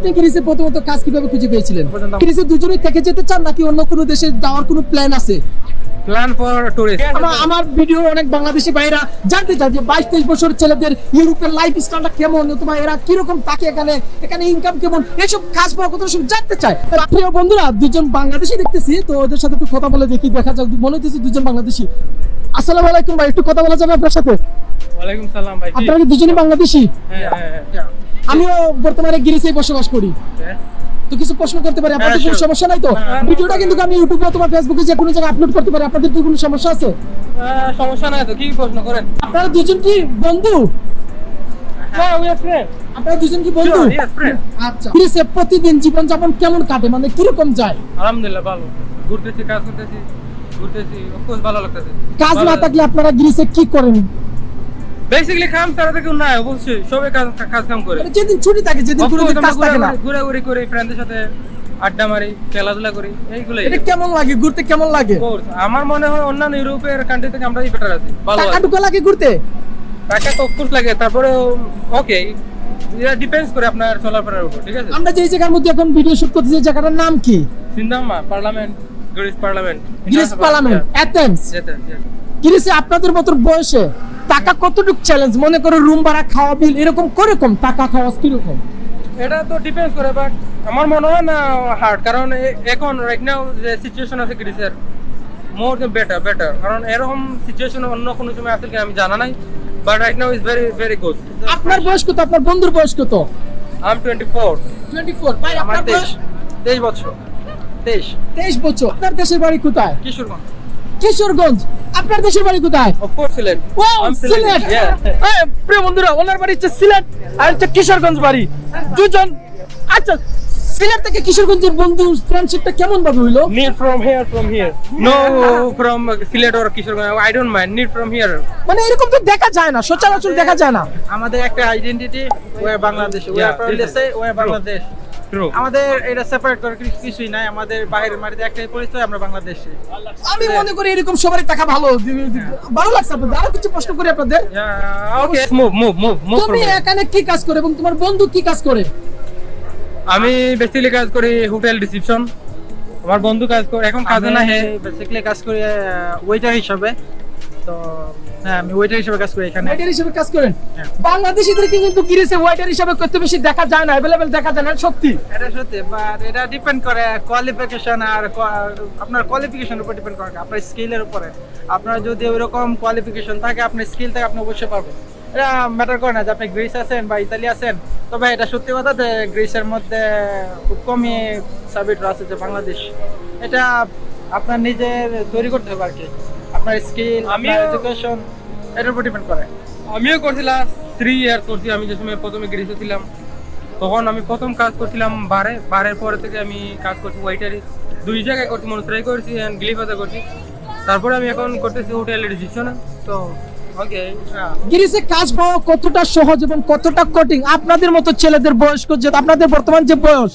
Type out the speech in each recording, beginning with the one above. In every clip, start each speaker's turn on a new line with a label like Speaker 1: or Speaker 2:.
Speaker 1: আপনি গ্রিসে প্রথমত কাজ কীভাবে খুঁজে পেয়েছিলেন? গ্রিসে দুজনেই থেকে যেতে চান নাকি অন্য কোনো দেশে যাওয়ার কোনো প্ল্যান আছে?
Speaker 2: প্ল্যান ফর টুরিস্ট
Speaker 1: আমার ভিডিও অনেক বাংলাদেশি ভাইরা জানতে চায় যে বাইশ তেইশ বছর ছেলেদের ইউরোপের লাইফ স্টাইলটা কেমন এরা কীরকম থাকে এখানে এখানে ইনকাম কেমন এসব কাজ পাওয়া কথা সব জানতে চায়। প্রিয় বন্ধুরা দুজন বাংলাদেশি দেখতেছি তো ওদের সাথে একটু কথা বলে দেখি দেখা যাক মনে হচ্ছে দুজন বাংলাদেশি। আসসালামু আলাইকুম ভাই একটু কথা বলা যাবে আপনার সাথে?
Speaker 2: ওয়ালাইকুম সালাম ভাই
Speaker 1: আপনারা দুজনই বাংলাদেশি?
Speaker 2: হ্যাঁ হ্যাঁ হ্যাঁ।
Speaker 1: আমিও বর্তমানে গ্রিসেই বসবাস করি।
Speaker 2: হ্যাঁ।
Speaker 1: তো কিছু প্রশ্ন করতে পারি? আপনাদের
Speaker 2: হ্যাঁ,
Speaker 1: কোনো সমস্যা নাই তো?
Speaker 2: হ্যাঁ,
Speaker 1: ভিডিওটা কিন্তু আমি ইউটিউবে অথবা ফেসবুকে যে কোনো জায়গায় আপলোড করতে পারি। আপনাদের কি কোনো সমস্যা আছে?
Speaker 2: সমস্যা নাই তো কি প্রশ্ন করেন?
Speaker 1: আপনারা দুজন কি বন্ধু?
Speaker 2: হ্যাঁ উই আর ফ্রেন্ড
Speaker 1: আপনারা দুজন কি বন্ধু. আচ্ছা গ্রিসে প্রতিদিন জীবনযাপন কেমন কাটে? মানে কীরকম যায়?
Speaker 2: আলহামদুলিল্লাহ ভালো। ঘুরতেছি কাজ করতেছি ঘুরতেছি অফকোর্স ভালো লাগতেছে।
Speaker 1: কাজ না থাকলে আপনারা গ্রিসে কি করেন?
Speaker 2: বেসিক্যালি কাম নাই অবশ্যই সবাই কাজ কাজ কাম করে
Speaker 1: যেদিন ছুটি থাকে যেদিন কোনো কাজ থাকে না।
Speaker 2: ঘোরাঘুরি- ঘোরাঘুরি করি ফ্রেন্ডদের সাথে আড্ডা মারি খেলাধুলা করি এইগুলোই।
Speaker 1: এটা কেমন লাগে? ঘুরতে কেমন লাগে?
Speaker 2: আমার মনে হয় অন্যান্য ইউরোপের কান্ট্রি থেকে আমরাই বেটার আছি ভালো
Speaker 1: টাকা লাগে ঘুরতে?
Speaker 2: টাকা তো অফকোর্স লাগে তারপরে ওকে এটা ডিপেন্ডস করে আপনার চলাফেরার উপর ঠিক আছে?
Speaker 1: আমরা যে জায়গার মধ্যে এখন ভিডিও শুট করতেছি এই জায়গাটার নাম কি?
Speaker 2: Syntagma parliament Greece parliament
Speaker 1: Greece parliament Athens. গ্রিসে আপনাদের মতো বয়সে? টাকা কতটুকু চ্যালেঞ্জ মনে করো রুম ভাড়া খাওয়া বিল এরকম করে কম? টাকা খাওয়া কীরকম
Speaker 2: এটা তো ডিপেন্ডস করে বাট আমার মনে হয় না হার্ড কারণ এখন রাইট নাও যে সিচুয়েশন আছে গ্রিসের মোর দেন বেটার বেটার কারণ এরকম সিচুয়েশন অন্য কোনো সময় আছে কিনা আমি জানা নাই but right now is very very good
Speaker 1: আপনার বয়স কত? আপনার বন্ধুর বয়স কত?
Speaker 2: আই এম 24
Speaker 1: 24 ভাই আপনার বয়স?
Speaker 2: 23 23 বছর। 23
Speaker 1: 23 বছর। আপনার দেশের বাড়ি কোথায়?
Speaker 2: কিশোরগঞ্জ।
Speaker 1: কিশোরগঞ্জ আপনার দেশের বাড়ি কোথায়
Speaker 2: সিলেট
Speaker 1: সিলেট প্রিয় বন্ধুরা ওনার বাড়ি হচ্ছে সিলেট আর হচ্ছে কিশোরগঞ্জ বাড়ি দুজন আচ্ছা সিলেট থেকে কিশোরগঞ্জের বন্ধু ফ্রেন্ডশিপটা কেমন ভাবে হইল
Speaker 2: Need from here, from here. No, from Silet or Kishorganj. I don't mind. Need from here.
Speaker 1: মানে এরকম তো দেখা যায় না সচরাচর দেখা যায় না
Speaker 3: আমাদের একটা identity way Bangladesh way
Speaker 2: Yeah,
Speaker 3: দেশে ওয়ে বাংলাদেশ. আমাদের এটা সেপারেট করে কিছু- কিছুই নাই আমাদের বাইরের মাটিতে একটাই পরিচয় আমরা বাংলাদেশি।
Speaker 1: আমি মনে করি এরকম সবারই টাকা ভালো ভালো লাগছে আপনাদের। আরও কিছু প্রশ্ন করি আপনাদের? তুমি এখানে কি কাজ করে এবং তোমার বন্ধু কি কাজ করে?
Speaker 2: আমি বেসিক্যালি কাজ করি হোটেল রিসেপশন আমার বন্ধু কাজ করে এখন কাজে না হে
Speaker 3: বেসিক্যালি কাজ করি ওয়েটার হিসাবে। তো হ্যাঁ আমি ওয়েটার হিসাবে কাজ করি এখানে।
Speaker 1: হিসেবে কাজ করেন?
Speaker 3: হ্যাঁ।
Speaker 1: কিন্তু গিরেছে ওয়াইটার হিসেবে করতে বেশি দেখা যায় না দেখা যায় না সত্যি।
Speaker 3: এটা সত্যি বাট এটা ডিপেন্ড করে কোয়ালিফিকেশন আর আপনার কোয়ালিফিকেশনের উপর ডিপেন্ড করে আপনার স্কিলের উপরে। আপনার যদি ওইরকম কোয়ালিফিকেশন থাকে আপনার স্কিল থাকে আপনি অবশ্যই পারবেন। এটা ম্যাটার করে না যে আপনি গ্রিস আছেন বা ইতালি আছেন তবে এটা সত্যি কথা যে গ্রিসের মধ্যে খুব কমই সাবিট আছে যে বাংলাদেশ। এটা আপনার নিজের তৈরি করতে হবে আর কি। আপনার স্কিল
Speaker 2: আমিও-
Speaker 3: এডুকেশন এটার উপর ডিপেন্ড করে।
Speaker 2: আমিও করছি লাস্ট থ্রি ইয়ার্স করছি। আমি যে সময় প্রথমে গ্রেজুয়েট ছিলাম তখন আমি প্রথম কাজ করছিলাম বারে। বারের পরে থেকে আমি কাজ করছি ওয়াইটারি দুই জায়গায় করছি মনসরাই করছি অ্যান্ড গ্লিফাতে করছি। তারপরে আমি এখন করতেছি হোটেল রিসেপশনে তো
Speaker 1: গিরিসে কাজ পাওয়া কতটা সহজ এবং কতটা কঠিন? আপনাদের মতো ছেলেদের বয়স যে আপনাদের বর্তমান যে বয়স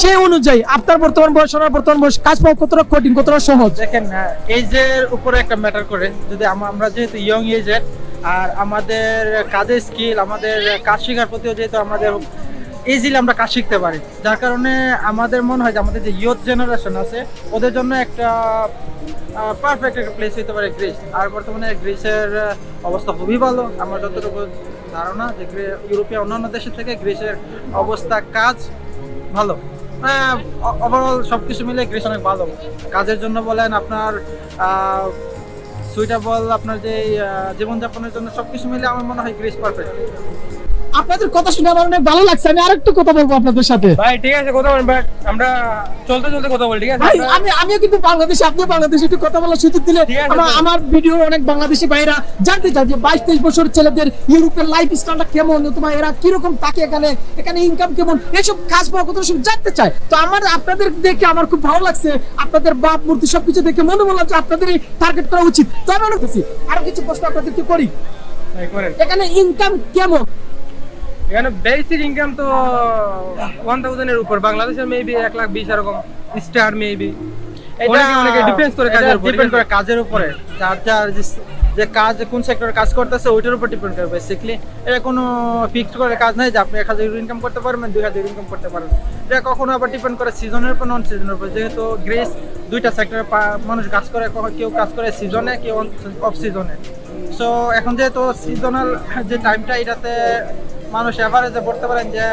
Speaker 1: সেই অনুযায়ী আপনার বর্তমান বয়স ওনার বর্তমান বয়স কাজ পাওয়া কতটা কঠিন কতটা সহজ?
Speaker 3: দেখেন এজের উপরে একটা ম্যাটার করে। যদি আমরা যেহেতু ইয়ং এজের আর আমাদের কাজের স্কিল আমাদের কাজ শেখার প্রতিও যেহেতু আমাদের ইজিলি আমরা কাজ শিখতে পারি। যার কারণে আমাদের মনে হয় যে আমাদের যে ইয়থ জেনারেশন আছে ওদের জন্য একটা পারফেক্ট একটা প্লেস হতে পারে গ্রিস আর বর্তমানে গ্রিসের অবস্থা খুবই ভালো। আমার যতটুকু ধারণা যে ইউরোপীয় অন্যান্য দেশের থেকে গ্রিসের অবস্থা, কাজ ভালো। ওভারঅল সব কিছু মিলে গ্রিস অনেক ভালো। কাজের জন্য বলেন আপনার সুইটেবল আপনার যে জীবনযাপনের জন্য সব কিছু মিলে আমার মনে হয় গ্রিস পারফেক্ট
Speaker 1: আপনাদের কথা শুনে আমার অনেক ভালো লাগছে। আমি আরেকটু কথা বলব আপনাদের সাথে।
Speaker 2: ভাই ঠিক আছে কথা বলেন বাট আমরা চলতে চলতে কথা বলি ঠিক আছে?
Speaker 1: ভাই আমি আমিও কিন্তু বাংলাদেশে বাংলাদেশে একটু কথা বলার সুযোগ দিলে আমার আমার ভিডিও অনেক বাংলাদেশি ভাইরা জানতে চায় যে বাইশ তেইশ বছর ছেলেদের ইউরোপের লাইফ স্টাইলটা কেমন তোমার এরা থাকে এখানে এখানে ইনকাম কেমন এসব কাজ পাওয়া সব জানতে চায়। তো আমার আপনাদের দেখে আমার খুব ভালো লাগছে আপনাদের বাপ মূর্তি সবকিছু দেখে মনে বললাম যে আপনাদের টার্গেট করা উচিত। তো আমি মনে করছি আরও কিছু প্রশ্ন আপনাদেরকে করি। এখানে ইনকাম কেমন?
Speaker 2: এখানে বেসিক ইনকাম তো ওয়ান থাউজেন্ডের উপর বাংলাদেশের মেবি এক লাখ বিশ এরকম স্টার মেবি অনেকে করে কাজের উপর
Speaker 3: ডিপেন্ড করে কাজের উপরে। যার যার যে কাজ কোন সেক্টরে কাজ করতেছে ওইটার উপর ডিপেন্ড করে বেসিকলি এটা কোনো ফিক্সড করে কাজ নাই যে আপনি এক হাজার ইনকাম করতে পারবেন দুই হাজার ইনকাম করতে পারবেন। এটা কখনো আবার ডিপেন্ড করে সিজনের উপর নন সিজনের উপর। যেহেতু গ্রেস দুইটা সেক্টরে মানুষ কাজ করে কেউ কাজ করে সিজনে কেউ অফ সিজনে সো এখন যেহেতু সিজনাল যে টাইমটা এটাতে মানুষ এভারেজে পড়তে পারেন যে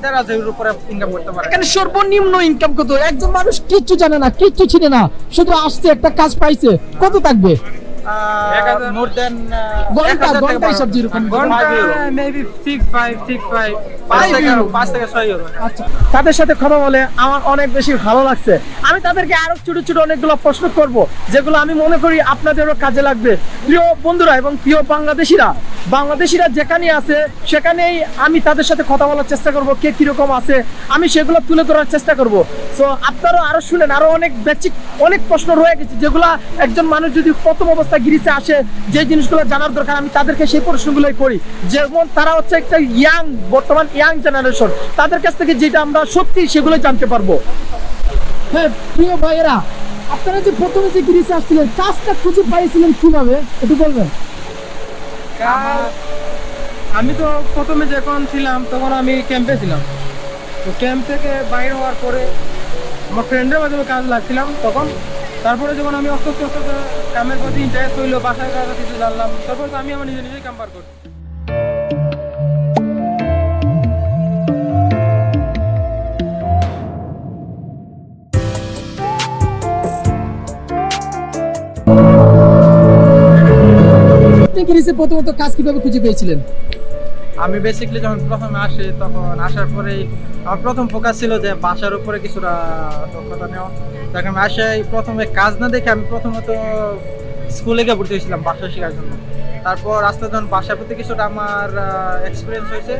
Speaker 3: দেড় হাজারের উপরে ইনকাম করতে পারে
Speaker 1: এখানে সর্বনিম্ন ইনকাম কত? একজন মানুষ কিচ্ছু জানে না কিচ্ছু চিনে না। শুধু আসছে একটা কাজ পাইছে। কত থাকবে।
Speaker 3: মোর দেন
Speaker 1: ঘণ্টা ঘণ্টা হিসাব যেরকম
Speaker 2: ঘণ্টা maybe
Speaker 3: six
Speaker 1: five
Speaker 3: six five
Speaker 1: আচ্ছা তাদের সাথে কথা বলে আমার অনেক বেশি ভালো লাগছে। আমি তাদেরকে আরও ছোট ছোট অনেকগুলো প্রশ্ন করব যেগুলো আমি মনে করি আপনাদেরও কাজে লাগবে। প্রিয় বন্ধুরা এবং প্রিয় বাংলাদেশিরা বাংলাদেশিরা যেখানে আছে সেখানেই আমি তাদের সাথে কথা বলার চেষ্টা করব কে কীরকম আছে। আমি সেগুলো তুলে ধরার চেষ্টা করব। সো আপনারাও আরও শুনেন আরও অনেক বেসিক অনেক প্রশ্ন রয়ে গেছে যেগুলা একজন মানুষ যদি প্রথম অবস্থা গিরিসে আসে যে জিনিসগুলো জানার দরকার আমি তাদেরকে সেই প্রশ্নগুলোই করি। যেমন তারা হচ্ছে একটা ইয়াং বর্তমান ইয়াং জেনারেশন তাদের কাছ থেকে যেটা আমরা সত্যি সেগুলো জানতে পারব। হ্যাঁ প্রিয় ভাইয়েরা, আপনারা যে প্রথমে যে গিরিসে আসছিলেন, কাজটা খুঁজে পাইছিলেন কীভাবে? একটু বলবেন।
Speaker 2: আমি তো প্রথমে যখন ছিলাম, তখন আমি ক্যাম্পে ছিলাম। তো ক্যাম্প থেকে বাইরে হওয়ার পরে আমার ফ্রেন্ডের মাধ্যমে কাজ লাগছিলাম তখন। তারপরে যখন আমি আস্তে আস্তে কামের প্রতি ইন্টারেস্ট হইল, বাসায় কিছু জানলাম, তারপর তো আমি আমার নিজে নিজেই কাম পার করছি।
Speaker 1: আপনি গিরিসে প্রথমত কাজ কীভাবে খুঁজে পেয়েছিলেন?
Speaker 3: আমি বেসিক্যালি যখন প্রথমে আসি, তখন আসার পরেই আমার প্রথম ফোকাস ছিল যে বাসার উপরে কিছুটা দক্ষতা নেওয়া। তখন আমি প্রথমে কাজ না দেখে আমি প্রথমত স্কুলে গিয়ে ভর্তি হয়েছিলাম বাসা শেখার জন্য। তারপর আস্তে যখন বাসার প্রতি কিছুটা আমার এক্সপিরিয়েন্স হয়েছে।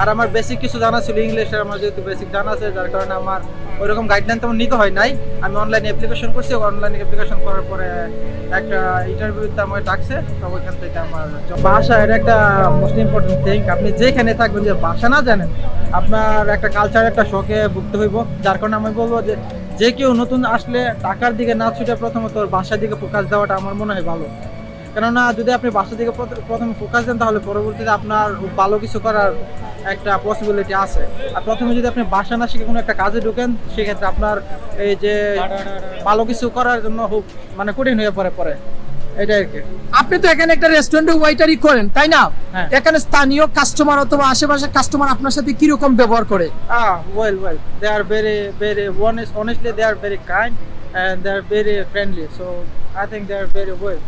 Speaker 3: আর আমার বেসিক কিছু জানা ছিল ইংলিশে আমার যেহেতু বেসিক জানা আছে, যার কারণে আমার ওইরকম গাইডলাইন তেমন নিতে হয় নাই। আমি অনলাইনে অ্যাপ্লিকেশন করছি অনলাইনে অ্যাপ্লিকেশন করার পরে একটা ইন্টারভিউতে আমাকে ডাকছে, তো ওইখান থেকে আমার বাসা এটা একটা মোস্ট ইম্পর্টেন্ট থিং আপনি যেখানে থাকবেন যে ভাষা না জানেন, আপনার একটা কালচার একটা শখে ভুগতে হইব। যার কারণে আমি বলব যে যে কেউ নতুন আসলে টাকার দিকে না ছুটে প্রথমত ভাষার দিকে ফোকাস দেওয়াটা আমার মনে হয় ভালো। কেননা যদি আপনি বাসা থেকে প্রথমে ফোকাস দেন তাহলে পরবর্তীতে আপনার ভালো কিছু করার একটা পসিবিলিটি আছে আর প্রথমে যদি আপনি বাসা না শিখে কোনো একটা কাজে ঢুকেন সেক্ষেত্রে আপনার এই যে ভালো কিছু করার জন্য খুব মানে কঠিন হয়ে পড়ে পরে এটাই আর কি
Speaker 1: আপনি তো এখানে একটা রেস্টুরেন্টে ওয়েটারই করেন তাই না
Speaker 3: হ্যাঁ।
Speaker 1: এখানে স্থানীয় কাস্টমার অথবা আশেপাশের কাস্টমার আপনার সাথে কীরকম ব্যবহার করে
Speaker 3: they are very, very honest. Honestly, they are very kind and they are very friendly. So I think they are very well.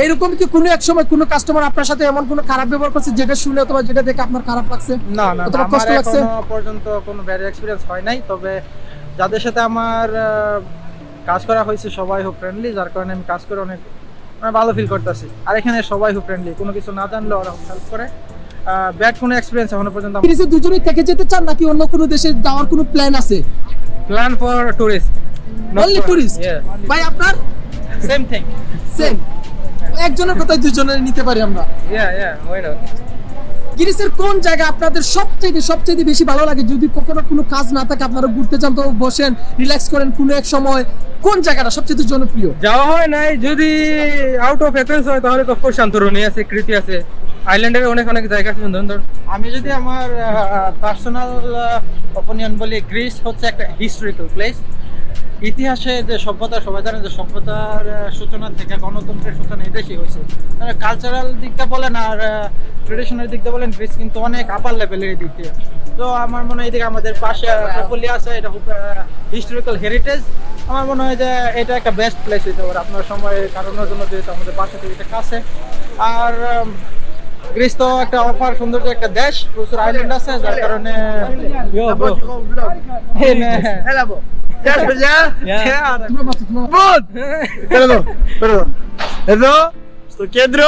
Speaker 1: এইরকম কি কোনো এক সময় কোনো কাস্টমার আপনার সাথে এমন কোনো খারাপ ব্যবহার করছে যেটা শুনে অথবা যেটা দেখে আপনার খারাপ লাগছে?
Speaker 3: না না আমার
Speaker 1: কষ্ট লাগছে?
Speaker 3: পর্যন্ত কোনো ব্যাড এক্সপিরিয়েন্স হয় নাই তবে যাদের সাথে আমার কাজ করা হয়েছে সবাই খুব ফ্রেন্ডলি যার কারণে আমি কাজ করে অনেক মানে ভালো ফিল করতেছি। আর এখানে সবাই খুব ফ্রেন্ডলি কোনো কিছু না জানলে ওরা হেল্প করে ব্যাড কোনো এক্সপিরিয়েন্স এখনও পর্যন্ত
Speaker 1: গিরিসে দুজনেই থেকে যেতে চান নাকি অন্য কোনো দেশে যাওয়ার কোনো প্ল্যান আছে?
Speaker 2: Plan for tourist
Speaker 1: only tourist ভাই আপনার?
Speaker 3: সেম থিং
Speaker 1: সেম একজনের কথাই দুজনের নিতে পারি আমরা।
Speaker 2: ইয়া ইয়া
Speaker 1: গিরিসের কোন জায়গা আপনাদের সবচেয়ে সবচেয়ে বেশি ভালো লাগে? যদি কখনো কোনো কাজ না থাকে আপনারা ঘুরতে যান তো বসেন রিল্যাক্স করেন কোনো এক সময়। কোন জায়গাটা সবচেয়ে জনপ্রিয়?
Speaker 2: যাওয়া হয় নাই যদি আউট অফ এথেন্স হয় তাহলে তো অফকোর্স শান্তরণী আছে কৃতি আছে। আইল্যান্ডের অনেক অনেক জায়গা আছে সুন্দর সুন্দর
Speaker 3: আমি যদি আমার পার্সোনাল অপিনিয়ন বলি গ্রিস হচ্ছে একটা হিস্টোরিক্যাল প্লেস ইতিহাসে যে সভ্যতা সবাই জানে যে সভ্যতার সূচনা থেকে গণতন্ত্রের সূচনা এদেশই হয়েছে। কালচারাল দিকটা বলেন আর ট্রেডিশনাল দিকটা বলেন গ্রিস কিন্তু অনেক আপার লেভেলের দিক দিয়ে। তো আমার মনে হয় এদিকে আমাদের পাশে ট্রিপলি আছে, এটা হিস্টোরিক্যাল হেরিটেজ আমার মনে হয় যে এটা একটা বেস্ট প্লেস হইতে পারে আপনার সময় কারণের জন্য যেহেতু আমাদের বাসা থেকে কাছে। আর গ্রিস তো একটা অফার সৌন্দর্য একটা দেশ প্রচুর আইল্যান্ড আছে যার কারণে
Speaker 4: Perdón, perdón. Εδώ, στο κέντρο.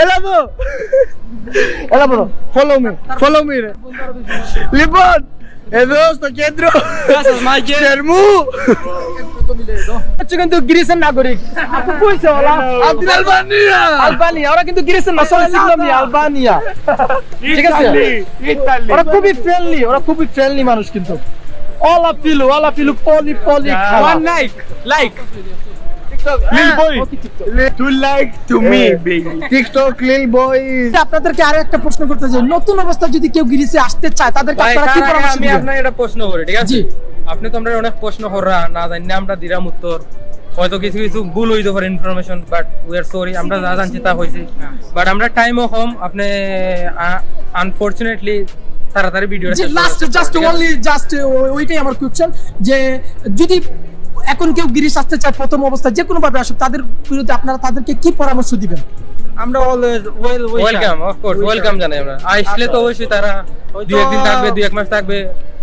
Speaker 4: Έλα εδώ. Έλα εδώ. Follow me. Follow me, ρε. Λοιπόν, εδώ στο κέντρο. Γεια σας, Μάικε. Θερμού.
Speaker 1: হচ্ছে কিন্তু গ্রিসের নাগরিক আপনি কইছে ওরা
Speaker 4: Από την Αλβανία.
Speaker 1: আলবানিয়া ওরা কিন্তু গ্রিসের না সরি সিগনোমি আলবানিয়া ঠিক আছে
Speaker 4: Italy.
Speaker 1: ওরা খুবই ফ্রেন্ডলি ওরা খুবই ফ্রেন্ডলি মানুষ কিন্তু অলা ফিলু অলা ফিলু পলি পলি
Speaker 2: One like, like.
Speaker 4: To like to me, baby. TikTok, Lil boy.
Speaker 1: আপনাদেরকে আরও একটা প্রশ্ন করতে চাই। নতুন অবস্থায় যদি কেউ গ্রিসে আসতে চায় তাদেরকে আপনারা কি পরামর্শ
Speaker 2: আমি আপনাকে প্রশ্ন করি ঠিক আছে? আপনি তো আমরা অনেক প্রশ্ন করা না জানি না আমরা দিলাম উত্তর। হয়তো কিছু কিছু ভুল হইতে পারে information but we are sorry আমরা যা জানছি তা হয়েছে বাট আমরা টাইমও কম আপনি আনফরচুনেটলি তাড়াতাড়ি
Speaker 1: video last just only just ওইটাই আমার কোশ্চেন যে যদি এখন কেউ গিরিশ আসতে চায় প্রথম অবস্থায় যে কোনো ভাবে আসুক তাদের বিরুদ্ধে আপনারা তাদেরকে কি পরামর্শ দিবেন?
Speaker 3: আমরা always well
Speaker 2: welcome of course welcome জানাই আমরা। আসলে তো অবশ্যই তারা দুই একদিন থাকবে দুই এক মাস থাকবে।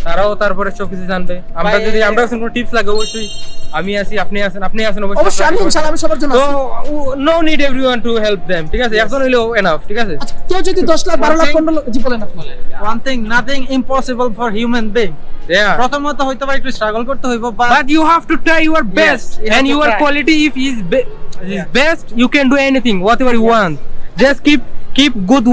Speaker 2: তারাও তারপরে সবকিছু জানবে আমরা যদি আমরা কোনো টিপস লাগে অবশ্যই আমি আছি আপনি আছেন আপনি আছেন
Speaker 1: অবশ্যই আমি ইনশাআল্লাহ আমি সবার জন্য আছি।
Speaker 2: No need everyone to help them ঠিক আছে একজন হইলেও এনাফ ঠিক আছে
Speaker 1: আচ্ছা, কেউ যদি দশ লাখ বারো লাখ পনেরো লাখ জি বলেন আপনি
Speaker 3: one thing nothing impossible for human
Speaker 2: being
Speaker 3: প্রথমত হয়তো বা একটু স্ট্রাগল করতে হইব বা
Speaker 2: But you have to try your best,
Speaker 3: you have
Speaker 2: and
Speaker 3: to
Speaker 2: your
Speaker 3: try.
Speaker 2: quality if is be- is
Speaker 3: Yeah.
Speaker 2: best, you can do anything, whatever you want. Just keep keep good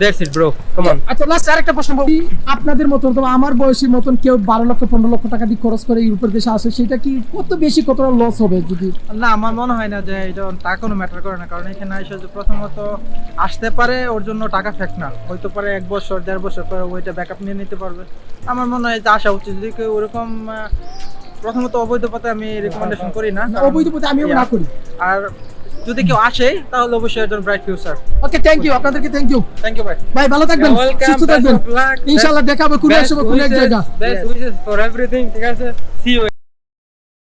Speaker 2: That's it, bro. Come on.
Speaker 1: আচ্ছা last আরেকটা প্রশ্ন বলি আপনাদের মতন অথবা আমার বয়সী মতন কেউ বারো লক্ষ পনেরো লক্ষ টাকা দিয়ে খরচ করে ইউরোপের দেশে আসে সেটা কি কত বেশি কতটা লস হবে যদি?
Speaker 3: না আমার মনে হয় না যে এটা তা কোনো ম্যাটার করে না কারণ এখানে এসে যে প্রথমত আসতে পারে ওর জন্য টাকা ফেক না। হয়তো পারে এক বছর দেড় বছর পরে ওইটা ব্যাকআপ নিয়ে নিতে পারবে। আমার মনে হয় যে আসা উচিত যদি কেউ ওরকম প্রথমত অবৈধ পথে আমি রেকমেন্ডেশন করি না
Speaker 1: অবৈধ পথে আমিও না করি।
Speaker 3: আর যদি কেউ আসে তাহলে অবশ্যই একজন bright future
Speaker 1: okay thank you আপনাদেরকে থ্যাংক ইউ
Speaker 3: থ্যাংক ইউ ভাই
Speaker 1: ভাই ভালো থাকবেন সুস্থ থাকবেন। ইনশাআল্লাহ দেখা হবে কোনো এক সময় কোনো এক জায়গা।
Speaker 2: বেস্ট উইশেস ফর এভরিথিং ঠিক আছে? See you.